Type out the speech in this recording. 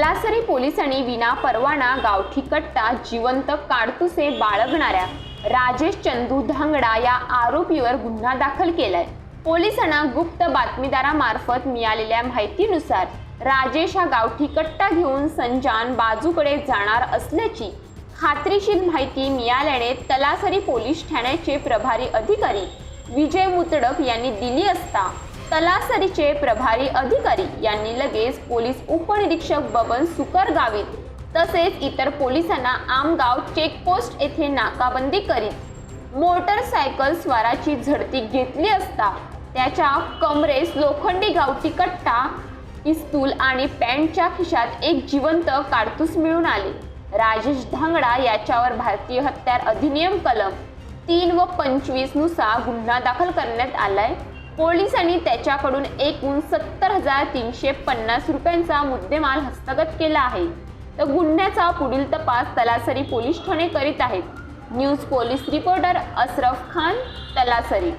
तलासरी पोलिसांनी विना परवाना गावठी कट्टा जिवंत काडतुसे बाळगणाऱ्या राजेश चंदू धांगडा या आरोपीवर गुन्हा दाखल केलाय. पोलिसांना गुप्त बातमीदारामार्फत मिळालेल्या माहितीनुसार राजेश हा गावठी कट्टा घेऊन संजान बाजूकडे जाणार असल्याची खात्रीशीर माहिती मिळाल्याने तलासरी पोलीस ठाण्याचे प्रभारी अधिकारी विजय मुतडक यांनी दिली असता तलासरीचे प्रभारी अधिकारी यांनी लगेच पोलीस उपनिरीक्षक बबन सुकर गावीत तसेच इतर पोलिसांना आमगाव चेकपोस्ट येथे नाकाबंदी करीत मोटरसायकल स्वाराची झडती घेतली असता त्याच्या कमरेस लोखंडी गावठी कट्टा पिस्तूल आणि पॅन्टच्या खिशात एक जिवंत काडतूस मिळून आले. राजेश धांगडा याच्यावर भारतीय हत्यार अधिनियम कलम तीन व पंचवीसनुसार गुन्हा दाखल करण्यात आलाय. पोलिसांनी त्याच्याकडून एकूण सत्तर हजार तीनशे पन्नास रुपयांचा मुद्देमाल हस्तगत केला आहे. तर गुन्ह्याचा पुढील तपास तलासरी पोलीस ठाणे करीत आहेत. News police reporter Ashraf Khan Talasari.